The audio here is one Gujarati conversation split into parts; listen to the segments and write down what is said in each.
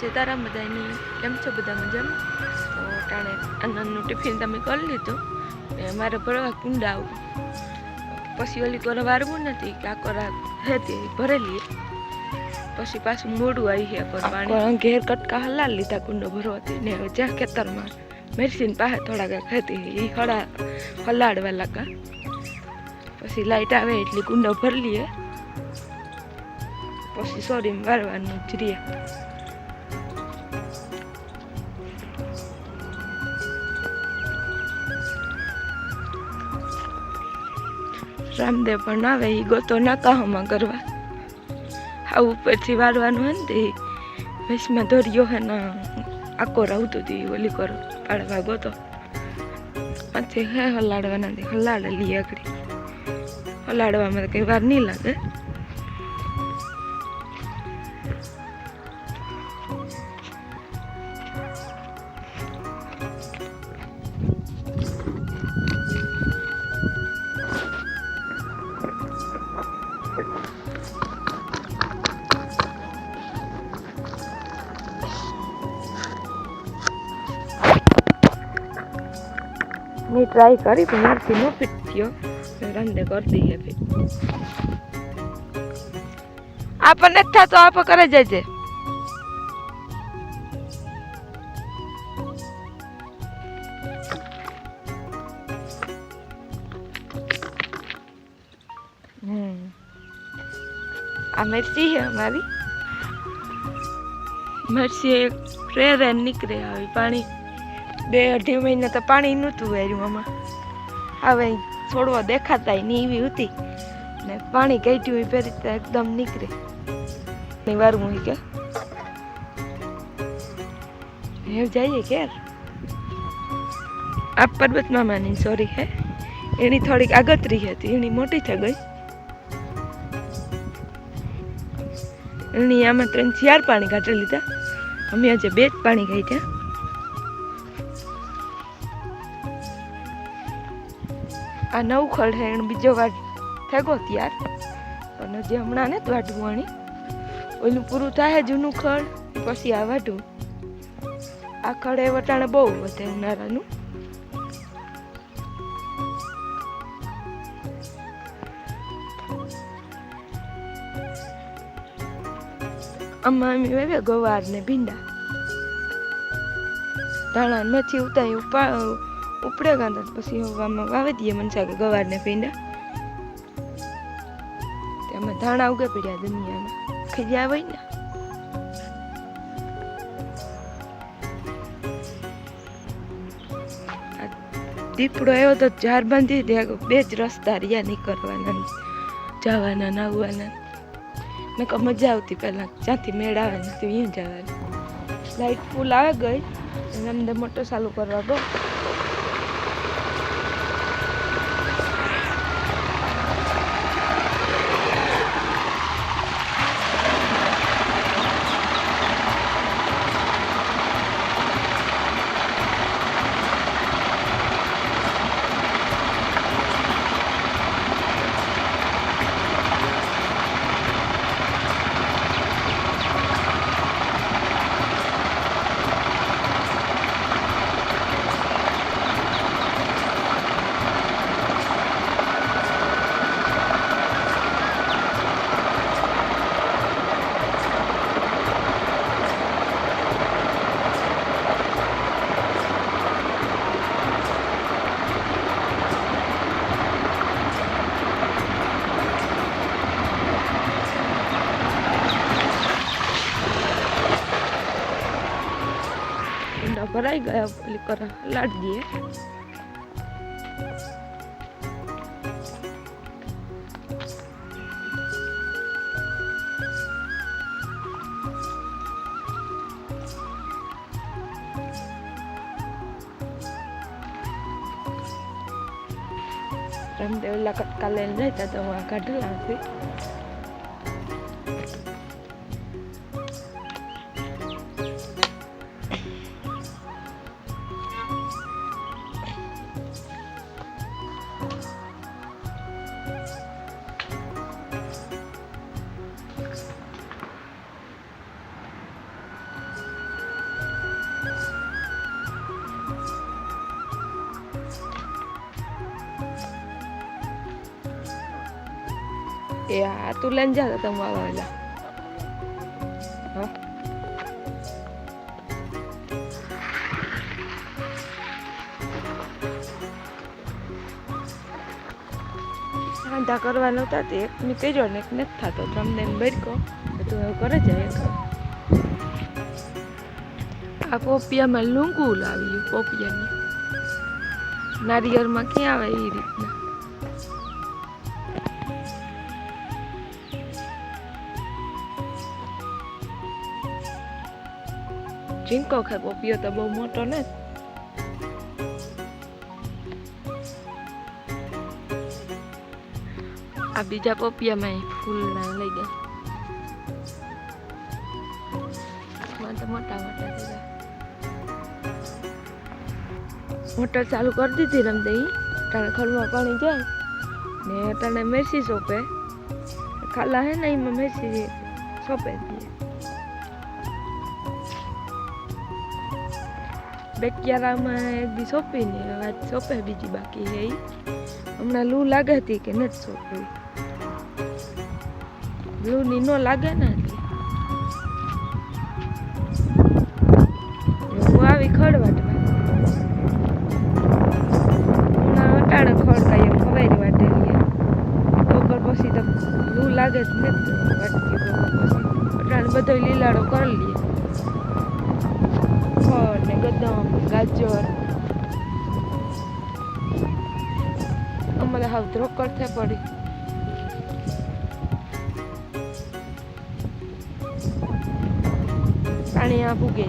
સીતારામ બધાની કેમ છો બધા મજામાં? તો ટાણે આનંદનું ટિફિન તમે કરી લીધું. ને મારે ભરવા કુંડા આવું. પછી ઓલી કોને વારવું નથી કાકોરા હતી એ ભરેલી. પછી પાછું મોડું આવી ગયા પર પાણી. ઘેર કટકા હલાલ લીધા કુંડો ભરવાથી? ને જ્યાં ખેતરમાં મેરસીન પાસે થોડા કાંઈક હતી એ હળા હલાડવા લાગા. પછી લાઈટ આવે એટલે કુંડો ભરી લઈએ પછી સોરીમાં વારવાનું જ રહીએ રામદેવ પણ આવે એ ગોતો નાકાહોમાં કરવા. આ ઉપરથી વાળવાનું હોય ને તે વૈશમાં દોર્યો હે ને આકો રાવતું હતી ઓલી કરો, પાડવા ગોતો. પછી હે હલાડવાના, હલાડે લઈ આગળ. હલાડવામાં કંઈ વાર નહીં લાગે. મેં ટ્રાય કરી પણ મારથી ન ફિટ થયો. રંદે કરી દઈએ ફિટ આપણને જ થતો આપ કરે હમ. આ મિર્ચી છે અમારી. મિર્ચી એક રેર નીકળે આવી, પાણી. બે અઢી મહિના તો પાણી નહોતું વેર્યું આમાં. હવે છોડવા દેખાતા નહીં એવી હતી. ને પાણી કાઢ્યું હોય પહેરી એકદમ નીકળે. ની વારું હોય કે? એવું જઈએ ઘેર. આ પર્વત મામાની સોરી હે. એની થોડીક આગતરી હતી, એની મોટી થઈ ગઈ. એની આમાં ત્રણ ચાર પાણી કાઢી લીધા. અમે આજે બે જ પાણી કાઢ્યા આ નવ ખડ હે, એનો બીજો વાટ થેગો ત્યાર. પણ જે હમણાં ને વાટવું આણી ઓલું પૂરું થાય જૂનું ખડ પછી આ વાટવું આ ખળ એ વટાણે બહુ વધે ઉનાળાનું આમાં અમે વાવ્યા ગવાર ને ભીંડા. ધાણા મેથી ઉતારી ઉપા ઉપડે ગાંધા પછી આમાં વાવી દઈએ મનસા કે ગવાર ને ભીંડા તેમાં ધાણા ઉગે પડ્યા દુનિયામાં ખીજા હોય ને? દીપડો એવો તો ઝાર બાંધી દે બે જ રસ્તા રહ્યા નીકળવાના જવાના નાવવાના મેં કહું મજા આવતી પહેલાં, જ્યાંથી મેળ આવે ને ત્યાં જવાની. લાઈટ ફૂલ આવે ગઈ, અને અમને મોટો ચાલુ કરવા ગયો. ભરાઈ ગયા પેલી કર લાડ દઈએ રામદેવ કટકા લઈને જતા તો હું આ કાઢેલા હતી. એ આ તું લઈને જા તમે વાવેલા હા સાંધા કરવાનો હતા તે એક ની કર્યો ને એક નથી થતો તમને બરકો તું એવું કરે છે એક આ પોપિયામાં લૂંગું લાવ્યું પોપિયાની નારિયેળમાં ક્યાં આવે એ રીતના ઝીંકો ખાય. પોપિયો તો બહુ મોટો ને આ બીજા પોપિયામાં ફૂલ લઈ ગયા. મોટા મોટા મોટર ચાલુ કરી દીધી રમદઈ. તારે ખડમાં પાણી જાય ને તને મેસી સોંપે. ખાલા હે ને મેસી સોંપે. બેટિયારામાં એક દી સોંપીને વાત સોંપે બીજી બાકી હે એ હમણાં લૂ લાગે હતી કે નથી સોંપી લૂ ની નો લાગે ને હું આવી ખડવાટમાં વટાણે ખડકાય એમ ખવાઈ વાટેલી બપોર પછી તો લૂ લાગે જ નથી વાટકી બપોર પછી વટાણે બધો લીલાડો કરી લઈએ ખડ ને ગદમ ગાજર. અમારે હાવ ધ્રોકર થઈ પડી. પાણી આ ભૂગે.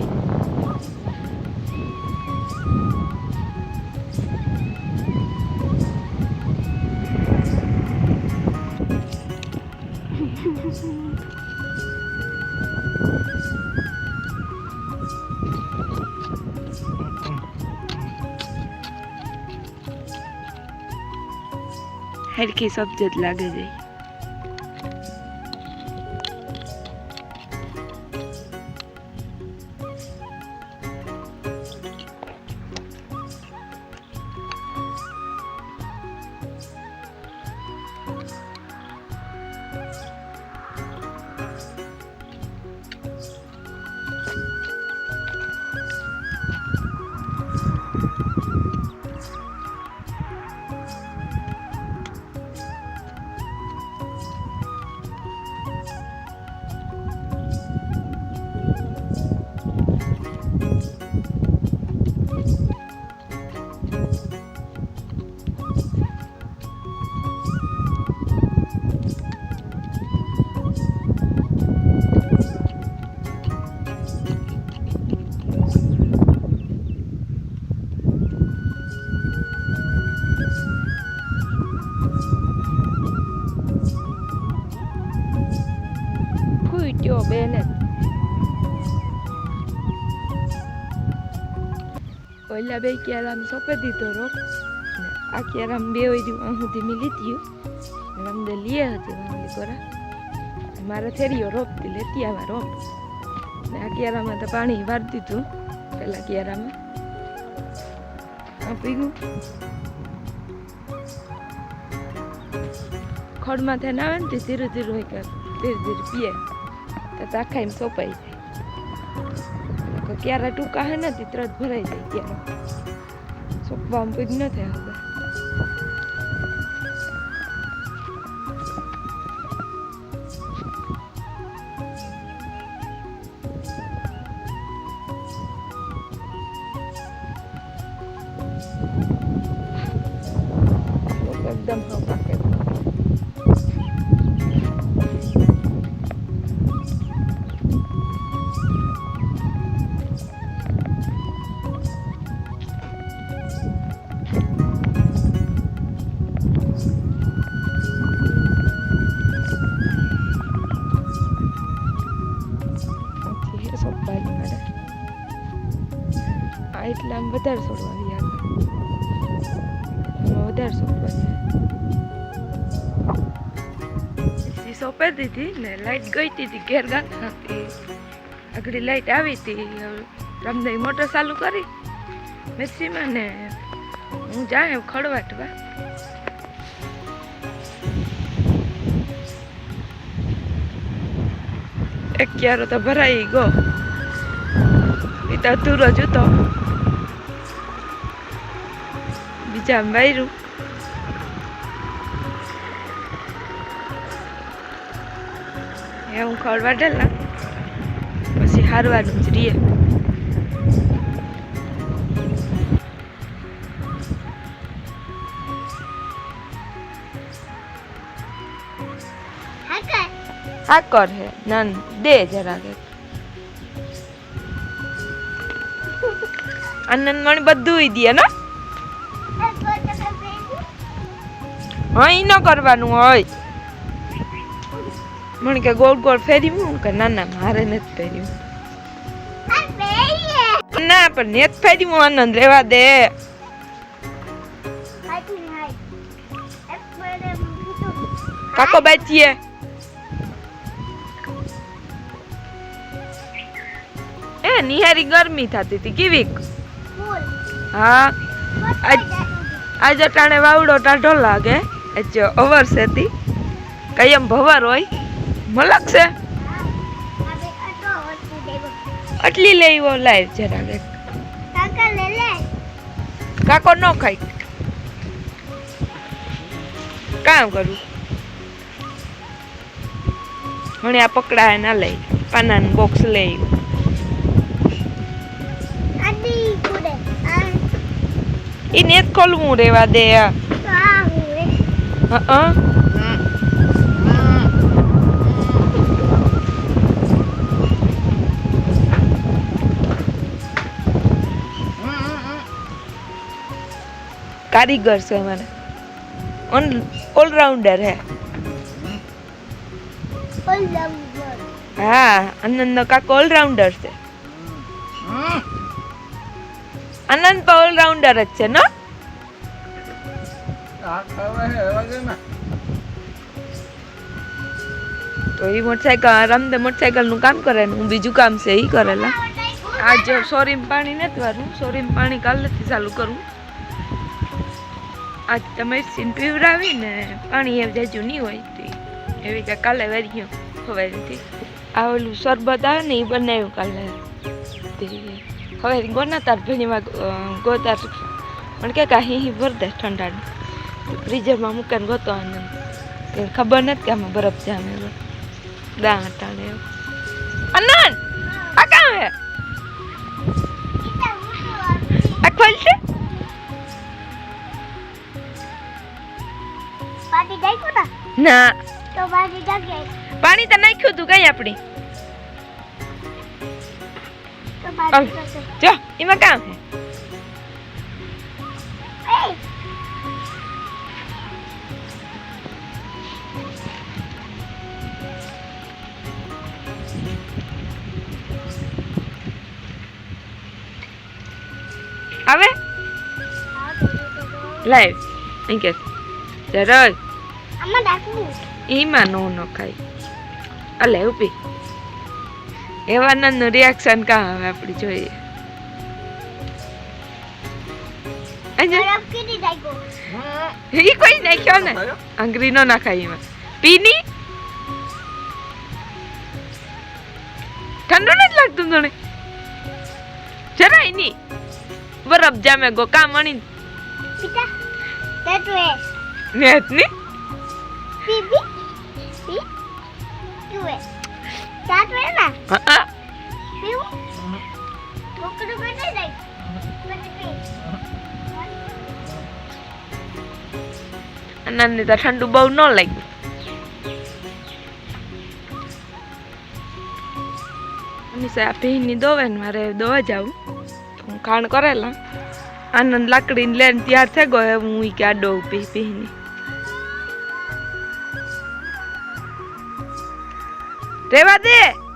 હરખી સબ્જત લાગે છે. ઓલા બે કેરામ સોંપી દીધો રોપ આ કેરામ બે હોય સુધી મેં લીધ્યું રમદે લીએ હતી વાંગલી કોરા. મારા થેરીઓ રોપતી લેતી આવા રોપ. ને આ કેરામાં તો પાણી વાર દીધું, પેલા કેરામાં આપી ગયું ખડમાં થઈને આવે ને તે ધીરે ધીરે હોય કે ધીરે ધીરે પીએ. તો આખા એમ તો ક્યારે ટૂંકા હે ને તે તરત ભરાઈ જાય ક્યારે. સોંપવામાં પૂજ ન થાય હવે. એકદમ સોંપવાની સોંપી દીધી ને લાઈટ ગઈ હતી ઘેર ગાતા હતી. આગળ લાઈટ આવી હતી રમને મોટર ચાલુ કરી. મેસીમાં ને હું જાય ખડવાટવા એક ક્યારો તો ભરાઈ ગયો. એ તો અધૂરો જ હતો. બીજા વાયરું. એ હું ખળવા ડેલા પછી હારવાનું જ રીએ. કર હે ના દે જરા કે આનંદ મણી બધું ઈ દે ને? હા ઈ ન કરવાનું હોય. મને કે ગોળ ગોળ ફેરી હું કે ના ના, મારે નથી ફેર્યું ના, પણ નેત ફેરી હું, આનંદ રેવા દે. કાકો બાચીએ એ, નિહારી ગરમી થતી હતી, કેવી? હા. આજ અટાણે વાવડો ટાઢો લાગે અવર સેતી કયમ ભવર હોય. મલક છે? આટલી લેવો લાઈવ જરા કે કાકો ન ખાઈ કામ કરું? હણે આ પકડાય ના લઈ પાનાનું બોક્સ લઈ એને નેત ખોલવું રેવા દે હા. કારીગર છે ઓન ઓલરાઉન્ડર હે. હા આનંદ કાકો ઓલરાઉન્ડર છે. આનંદ પણ ઓલરાઉન્ડર જ છે ને? તો એ મોટરસાયકલ રમદે મોટરસાયકલનું કામ કરે ને હું બીજું કામ છે એ કરેલા આજ સોરીમ પાણી નથી વારું સોરીમ પાણી કાલેથી ચાલુ કરું. આજ તમે સીન પીવડાવી ને પાણી એ જાજુ નહીં હોય તે. એવી રીતે કાલે વરી ખવાયથી આ ઓલું શરબત આવે ને એ બનાવ્યું કાલે. હવે ગોના તાર ભણીમાં ગોતાર. પણ કે કાંઈ હી ભર દે ઠંડાનું. ફ્રીઝરમાં મૂકીને ગોતો અને કે ખબર નથી કે આમાં બરફ જામે દાણ અટાણે અનન! આ કામ હે? આ ખોલ છે ના પાણી તો નાખ્યું તું કઈ આપણી. જો એમાં કામ આવે? લાઈવ. અહીં કે જરજ એમાં નો નો ખાય અલે ઊભી એવાના નું રિએક્શન કા હવે આપણે જોઈએ કોઈ નાખ્યો ને અંગ્રી નો નાખાય એમાં પીની ઠંડુ નથી લાગતું તને જરાય નહીં બરફ જામે ગો કામ મણી નેતની હા આનંદને તો ઠંડુ બહુ ન લાગ્યું. અમીસા આ ભીની દોવે ને મારે દોવા જાવું. હું ખાણ કરેલા. આનંદ લાકડીને લઈને તૈયાર થઈ ગયો. હું ઈ કે ડોવ પી પીની રેવા દે.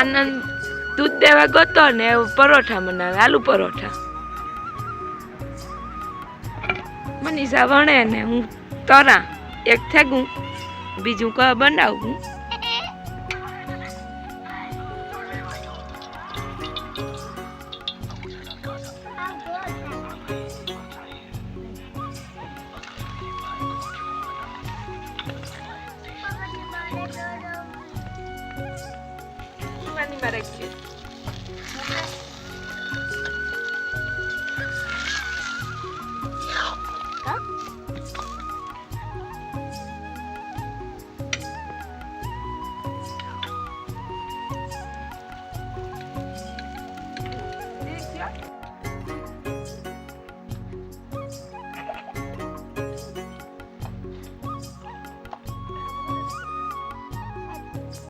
આનંદ દૂધ દેવા ગતો ને પરોઠા બનાવે, આલુ પરોઠા મનીષા વણે ને હું તરા એક થેગું, બીજું ક બનાવું Thank you. para aqui.